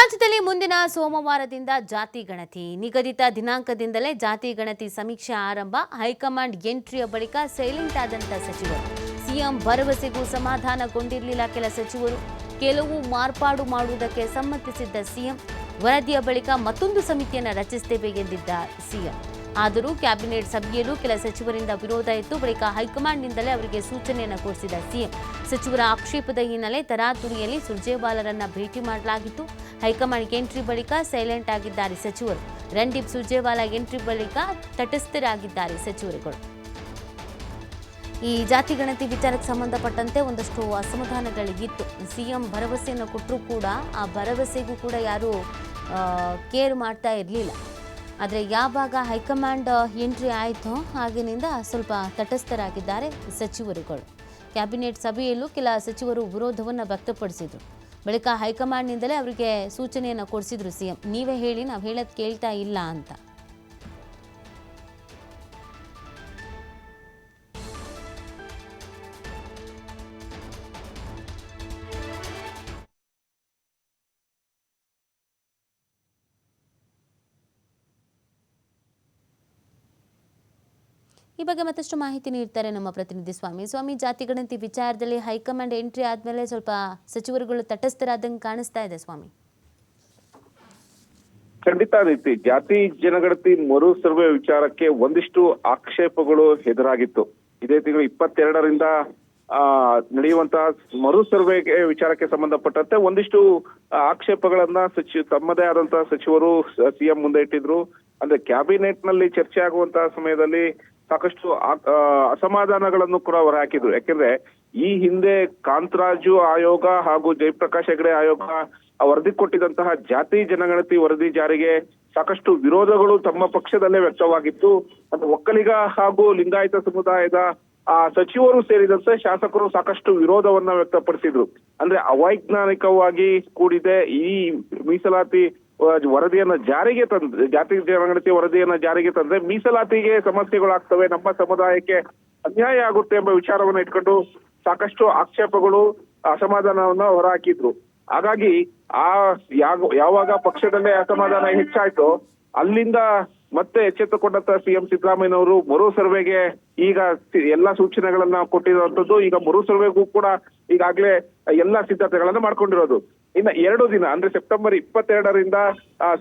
ರಾಜ್ಯದಲ್ಲಿ ಮುಂದಿನ ಸೋಮವಾರದಿಂದ ಜಾತಿ ಗಣತಿ. ನಿಗದಿತ ದಿನಾಂಕದಿಂದಲೇ ಜಾತಿ ಗಣತಿ ಸಮೀಕ್ಷೆ ಆರಂಭ. ಹೈಕಮಾಂಡ್ ಎಂಟ್ರಿಯ ಬಳಿಕ ಸೈಲೆಂಟ್ ಆದಂತ ಸಚಿವರು. ಸಿಎಂ ಭರವಸೆಗೂ ಸಮಾಧಾನಗೊಂಡಿರಲಿಲ್ಲ ಕೆಲ ಸಚಿವರು. ಕೆಲವು ಮಾರ್ಪಾಡು ಮಾಡುವುದಕ್ಕೆ ಸಮ್ಮತಿಸಿದ್ದ ಸಿಎಂ ವರದಿಯ ಬಳಿಕ ಮತ್ತೊಂದು ಸಮಿತಿಯನ್ನು ರಚಿಸುತ್ತೇವೆ ಎಂದಿದ್ದ ಸಿಎಂ. ಆದರೂ ಕ್ಯಾಬಿನೆಟ್ ಸಭೆಯಲ್ಲೂ ಕೆಲ ಸಚಿವರಿಂದ ವಿರೋಧ ಇತ್ತು. ಬಳಿಕ ಹೈಕಮಾಂಡ್ನಿಂದಲೇ ಅವರಿಗೆ ಸೂಚನೆಯನ್ನು ಕೊಡಿಸಿದ ಸಿಎಂ ಸಚಿವರ ಆಕ್ಷೇಪದ ಹಿನ್ನೆಲೆ ತರಾತುರಿಯಲ್ಲಿ ಸುರ್ಜೇವಾಲರನ್ನ ಭೇಟಿ ಮಾಡಲಾಗಿತ್ತು. ಹೈಕಮಾಂಡ್ ಎಂಟ್ರಿ ಬಳಿಕ ಸೈಲೆಂಟ್ ಆಗಿದ್ದಾರೆ ಸಚಿವರು. ರಣದೀಪ್ ಸುರ್ಜೇವಾಲಾ ಎಂಟ್ರಿ ಬಳಿಕ ತಟಸ್ಥರಾಗಿದ್ದಾರೆ ಸಚಿವರುಗಳು. ಈ ಜಾತಿ ಗಣತಿ ವಿಚಾರಕ್ಕೆ ಸಂಬಂಧಪಟ್ಟಂತೆ ಒಂದಷ್ಟು ಅಸಮಾಧಾನಗಳಿಗಿತ್ತು. ಸಿಎಂ ಭರವಸೆಯನ್ನು ಕೊಟ್ಟರೂ ಕೂಡ ಆ ಭರವಸೆಗೂ ಕೂಡ ಯಾರೂ ಕೇರ್ ಮಾಡ್ತಾ ಇರಲಿಲ್ಲ. ಆದರೆ ಯಾವಾಗ ಹೈಕಮಾಂಡ್ ಎಂಟ್ರಿ ಆಯಿತೋ ಆಗಿನಿಂದ ಸ್ವಲ್ಪ ತಟಸ್ಥರಾಗಿದ್ದಾರೆ ಸಚಿವರುಗಳು. ಕ್ಯಾಬಿನೆಟ್ ಸಭೆಯಲ್ಲೂ ಕೆಲ ಸಚಿವರು ವಿರೋಧವನ್ನು ವ್ಯಕ್ತಪಡಿಸಿದರು. ಬಳಿಕ ಹೈಕಮಾಂಡ್ನಿಂದಲೇ ಅವರಿಗೆ ಸೂಚನೆಯನ್ನು ಕೊಡಿಸಿದ್ರು ಸಿಎಂ. ನೀವೇ ಹೇಳಿ, ನಾವು ಹೇಳೋದು ಕೇಳ್ತಾ ಇಲ್ಲ ಅಂತ. ಈ ಬಗ್ಗೆ ಮತ್ತಷ್ಟು ಮಾಹಿತಿ ನೀಡ್ತಾರೆ ನಮ್ಮ ಪ್ರತಿನಿಧಿ ಸ್ವಾಮಿ. ಸ್ವಾಮಿ ಜಾತಿ ಗಣತಿ ವಿಚಾರದಲ್ಲಿ ಹೈಕಮಾಂಡ್ ಎಂಟ್ರಿ ಆದಮೇಲೆ ಸ್ವಲ್ಪ ಸಚಿವರುಗಳು ತಟಸ್ಥರಾದಂಗೆ ಕಾಣಿಸ್ತಾ ಇದೆ ಸ್ವಾಮಿ. ಖಂಡಿತ ರೀತಿ, ಜಾತಿ ಜನಗಣತಿ ಮರು ಸರ್ವೆ ವಿಚಾರಕ್ಕೆ ಒಂದಿಷ್ಟು ಆಕ್ಷೇಪಗಳು ಎದುರಾಗಿತ್ತು. ಇದೇ ತಿಂಗಳು ಇಪ್ಪತ್ತೆರಡರಿಂದ, ಆ, ನಡೆಯುವಂತಹ ಮರು ಸರ್ವೆಗೆ ವಿಚಾರಕ್ಕೆ ಸಂಬಂಧಪಟ್ಟಂತೆ ಒಂದಿಷ್ಟು ಆಕ್ಷೇಪಗಳನ್ನ ಸಚಿವ, ತಮ್ಮದೇ ಆದಂತಹ ಸಚಿವರು ಸಿಎಂ ಮುಂದೆ ಇಟ್ಟಿದ್ರು. ಅಂದ್ರೆ ಕ್ಯಾಬಿನೆಟ್ನಲ್ಲಿ ಚರ್ಚೆ ಆಗುವಂತಹ ಸಮಯದಲ್ಲಿ ಸಾಕಷ್ಟು ಅಸಮಾಧಾನಗಳನ್ನು ಕೂಡ ಹೊರಹಾಕಿದ್ರು ಯಾಕೆಂದ್ರೆ ಈ ಹಿಂದೆ ಕಾಂತರಾಜು ಆಯೋಗ ಹಾಗೂ ಜಯಪ್ರಕಾಶ್ ಹೆಗಡೆ ಆಯೋಗ ವರದಿ ಕೊಟ್ಟಿದಂತಹ ಜಾತಿ ಜನಗಣತಿ ವರದಿ ಜಾರಿಗೆ ಸಾಕಷ್ಟು ವಿರೋಧಗಳು ತಮ್ಮ ಪಕ್ಷದಲ್ಲೇ ವ್ಯಕ್ತವಾಗಿತ್ತು. ಅದು ಒಕ್ಕಲಿಗ ಹಾಗೂ ಲಿಂಗಾಯತ ಸಮುದಾಯದ, ಆ, ಸಚಿವರು ಸೇರಿದಂತೆ ಶಾಸಕರು ಸಾಕಷ್ಟು ವಿರೋಧವನ್ನ ವ್ಯಕ್ತಪಡಿಸಿದ್ರು. ಅಂದ್ರೆ ಅವೈಜ್ಞಾನಿಕವಾಗಿ ಕೂಡಿದೆ ಈ ಮೀಸಲಾತಿ ವರದಿಯನ್ನ ಜಾರಿಗೆ ತಂದ್ರೆ ಜಾತಿ ಜನಗಣತಿ ವರದಿಯನ್ನ ಜಾರಿಗೆ ತಂದ್ರೆ ಮೀಸಲಾತಿಗೆ ಸಮಸ್ಯೆಗಳಾಗ್ತವೆ, ನಮ್ಮ ಸಮುದಾಯಕ್ಕೆ ಅನ್ಯಾಯ ಆಗುತ್ತೆ ಎಂಬ ವಿಚಾರವನ್ನ ಇಟ್ಕೊಂಡು ಸಾಕಷ್ಟು ಆಕ್ಷೇಪಗಳು ಅಸಮಾಧಾನವನ್ನ ಹೊರಹಾಕಿದ್ರು. ಹಾಗಾಗಿ ಆ ಯಾವ- ಯಾವಾಗ ಪಕ್ಷದಲ್ಲೇ ಅಸಮಾಧಾನ ಹೆಚ್ಚಾಯ್ತು ಅಲ್ಲಿಂದ ಮತ್ತೆ ಎಚ್ಚೆತ್ತುಕೊಂಡಂತ ಸಿಎಂ ಸಿದ್ದರಾಮಯ್ಯನವರು ಮರು ಸರ್ವೆಗೆ ಈಗ ಎಲ್ಲಾ ಸೂಚನೆಗಳನ್ನ ಕೊಟ್ಟಿರುವಂತದ್ದು ಈಗ ಮರು ಸರ್ವೆಗೂ ಕೂಡ ಈಗಾಗಲೇ ಎಲ್ಲಾ ಸಿದ್ಧತೆಗಳನ್ನ ಮಾಡ್ಕೊಂಡಿರೋದು. ಇನ್ನ ಎರಡು ದಿನ, ಅಂದ್ರೆ ಸೆಪ್ಟೆಂಬರ್ ಇಪ್ಪತ್ತೆರಡರಿಂದ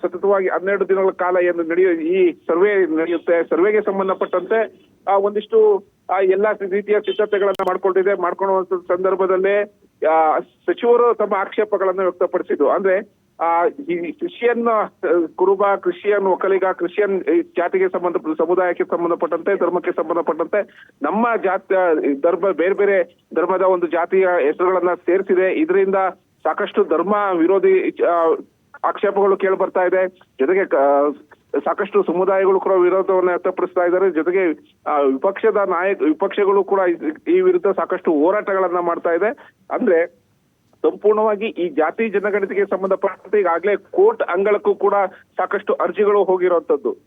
ಸತತವಾಗಿ ಹನ್ನೆರಡು ದಿನಗಳ ಕಾಲ ಏನು ನಡೆಯುವ ಈ ಸರ್ವೆ ನಡೆಯುತ್ತೆ. ಸರ್ವೆಗೆ ಸಂಬಂಧಪಟ್ಟಂತೆ ಒಂದಿಷ್ಟು ಎಲ್ಲಾ ರೀತಿಯ ಸಿದ್ಧತೆಗಳನ್ನ ಮಾಡ್ಕೊಂಡಿದೆ. ಮಾಡ್ಕೊಳ್ಳುವಂತ ಸಂದರ್ಭದಲ್ಲೇ ಸಚಿವರು ತಮ್ಮ ಆಕ್ಷೇಪಗಳನ್ನು ವ್ಯಕ್ತಪಡಿಸಿದ್ರು ಅಂದ್ರೆ, ಆ, ಈ Christian Kuruba Christian Vokkaliga Christian ಜಾತಿಗೆ ಸಂಬಂಧ, ಸಮುದಾಯಕ್ಕೆ ಸಂಬಂಧಪಟ್ಟಂತೆ, ಧರ್ಮಕ್ಕೆ ಸಂಬಂಧಪಟ್ಟಂತೆ, ನಮ್ಮ ಜಾತಿ, ಧರ್ಮ, ಬೇರೆ ಬೇರೆ ಧರ್ಮದ ಒಂದು ಜಾತಿಯ ಹೆಸರುಗಳನ್ನ ಸೇರಿಸಿದೆ. ಇದರಿಂದ ಸಾಕಷ್ಟು ಧರ್ಮ ವಿರೋಧಿ ಆಕ್ಷೇಪಗಳು ಕೇಳಿ ಬರ್ತಾ ಇದೆ. ಜೊತೆಗೆ ಸಾಕಷ್ಟು ಸಮುದಾಯಗಳು ಕೂಡ ವಿರೋಧವನ್ನು ವ್ಯಕ್ತಪಡಿಸ್ತಾ ಇದ್ದಾರೆ. ಜೊತೆಗೆ ವಿಪಕ್ಷದ ನಾಯಕ, ವಿಪಕ್ಷಗಳು ಕೂಡ ಈ- ವಿರುದ್ಧ ಸಾಕಷ್ಟು ಹೋರಾಟಗಳನ್ನ ಮಾಡ್ತಾ ಇದೆ. ಅಂದ್ರೆ, ಸಂಪೂರ್ಣವಾಗಿ ಈ ಜಾತಿ ಜನಗಣತಿಗೆ ಸಂಬಂಧಪಟ್ಟಂತೆ ಈಗಾಗಲೇ ಕೋರ್ಟ್ ಅಂಗಳಕ್ಕೂ ಕೂಡ ಸಾಕಷ್ಟು ಅರ್ಜಿಗಳು ಹೋಗಿರುವಂತದ್ದು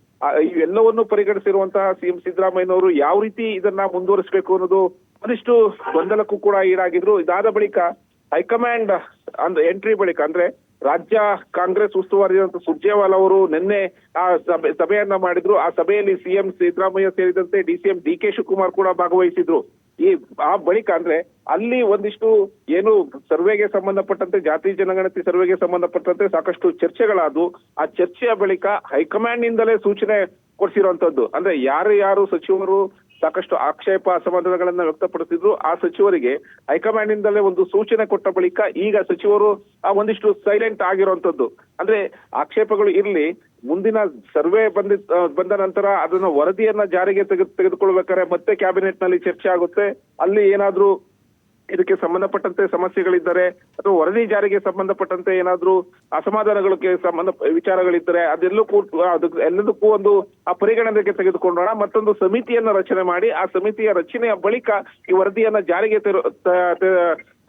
ಇವೆಲ್ಲವನ್ನು ಪರಿಗಣಿಸಿರುವಂತಹ ಸಿಎಂ ಸಿದ್ದರಾಮಯ್ಯನವರು ಯಾವ ರೀತಿ ಇದನ್ನ ಮುಂದುವರಿಸಬೇಕು ಅನ್ನೋದು ಒಂದಿಷ್ಟು ಗೊಂದಲಕ್ಕೂ ಕೂಡ ಈಡಾಗಿದ್ರು. ಇದಾದ ಬಳಿಕ ಹೈಕಮಾಂಡ್ ಅಂದ್ರೆ ಎಂಟ್ರಿ ಬಳಿಕ, ಅಂದ್ರೆ ರಾಜ್ಯ ಕಾಂಗ್ರೆಸ್ ಉಸ್ತುವಾರಿ ಸುರ್ಜೇವಾಲ್ ಅವರು ನಿನ್ನೆ ಆ ಸಭೆ, ಸಭೆಯನ್ನ ಮಾಡಿದ್ರು. ಆ ಸಭೆಯಲ್ಲಿ ಸಿಎಂ ಸಿದ್ದರಾಮಯ್ಯ ಸೇರಿದಂತೆ ಡಿಸಿಎಂ ಡಿ ಕೆ ಶಿವಕುಮಾರ್ ಕೂಡ ಭಾಗವಹಿಸಿದ್ರು. ಈ, ಆ ಬಳಿಕ ಅಂದ್ರೆ ಅಲ್ಲಿ ಒಂದಿಷ್ಟು ಏನು ಸರ್ವೆಗೆ ಸಂಬಂಧಪಟ್ಟಂತೆ, ಜಾತಿ ಜನಗಣತಿ ಸರ್ವೆಗೆ ಸಂಬಂಧಪಟ್ಟಂತೆ ಸಾಕಷ್ಟು ಚರ್ಚೆಗಳಾದವು. ಆ ಚರ್ಚೆಯ ಬಳಿಕ ಹೈಕಮಾಂಡ್ ನಿಂದಲೇ ಸೂಚನೆ ಕೊಡಿಸಿರುವಂತದ್ದು. ಅಂದ್ರೆ ಯಾರು ಯಾರು ಸಚಿವರು ಸಾಕಷ್ಟು ಆಕ್ಷೇಪ ಅಸಮಾಧಾನಗಳನ್ನ ವ್ಯಕ್ತಪಡಿಸಿದ್ರು. ಆ ಸಚಿವರಿಗೆ ಹೈಕಮಾಂಡ್ ನಿಂದಲೇ ಒಂದು ಸೂಚನೆ ಕೊಟ್ಟ ಬಳಿಕ ಈಗ ಸಚಿವರು, ಆ, ಒಂದಿಷ್ಟು ಸೈಲೆಂಟ್ ಆಗಿರುವಂತದ್ದು ಅಂದ್ರೆ ಆಕ್ಷೇಪಗಳು ಇರಲಿ, ಮುಂದಿನ ಸರ್ವೆ ಬಂದ ಬಂದ ನಂತರ ಅದನ್ನ ವರದಿಯನ್ನ ಜಾರಿಗೆ ತೆಗೆದು, ತೆಗೆದುಕೊಳ್ಬೇಕಾದ್ರೆ ಮತ್ತೆ ಕ್ಯಾಬಿನೆಟ್ನಲ್ಲಿ ಚರ್ಚೆ ಆಗುತ್ತೆ. ಅಲ್ಲಿ ಏನಾದ್ರೂ ಇದಕ್ಕೆ ಸಂಬಂಧಪಟ್ಟಂತೆ ಸಮಸ್ಯೆಗಳಿದ್ದರೆ ಅಥವಾ ವರದಿ ಜಾರಿಗೆ ಸಂಬಂಧಪಟ್ಟಂತೆ ಏನಾದ್ರೂ ಅಸಮಾಧಾನಗಳಿಗೆ ಸಂಬಂಧ ವಿಚಾರಗಳಿದ್ದರೆ ಅದೆಲ್ಲೂ ಎಲ್ಲದಕ್ಕೂ ಒಂದು ಆ ಪರಿಗಣನೆಗೆ ತೆಗೆದುಕೊಂಡೋಣ. ಮತ್ತೊಂದು ಸಮಿತಿಯನ್ನ ರಚನೆ ಮಾಡಿ ಆ ಸಮಿತಿಯ ರಚನೆಯ ಬಳಿಕ ಈ ವರದಿಯನ್ನ ಜಾರಿಗೆ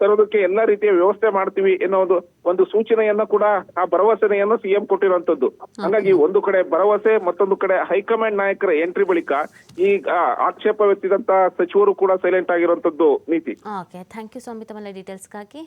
ತರೋದಕ್ಕೆ ಎಲ್ಲಾ ರೀತಿಯ ವ್ಯವಸ್ಥೆ ಮಾಡ್ತೀವಿ ಎನ್ನುವ ಒಂದು ಒಂದು ಸೂಚನೆಯನ್ನ ಕೂಡ ಆ ಭರವಸೆಯನ್ನು ಸಿಎಂ ಕೊಟ್ಟಿರುವಂತದ್ದು. ಹಾಗಾಗಿ ಒಂದು ಕಡೆ ಭರವಸೆ ಮತ್ತೊಂದು ಕಡೆ ಹೈಕಮಾಂಡ್ ನಾಯಕರ ಎಂಟ್ರಿ ಬಳಿಕ ಈ ಆಕ್ಷೇಪ ವ್ಯಕ್ತಿದಂತ ಸಚಿವರು ಕೂಡ ಸೈಲೆಂಟ್ ಆಗಿರುವಂತದ್ದು ನೀತಿ. ಓಕೆ ಥ್ಯಾಂಕ್ ಯು ಸ್ವಾಮಿ ತಮ್ಮೆಲ್ಲ ಡೀಟೇಲ್ಸ್ಗಾಗಿ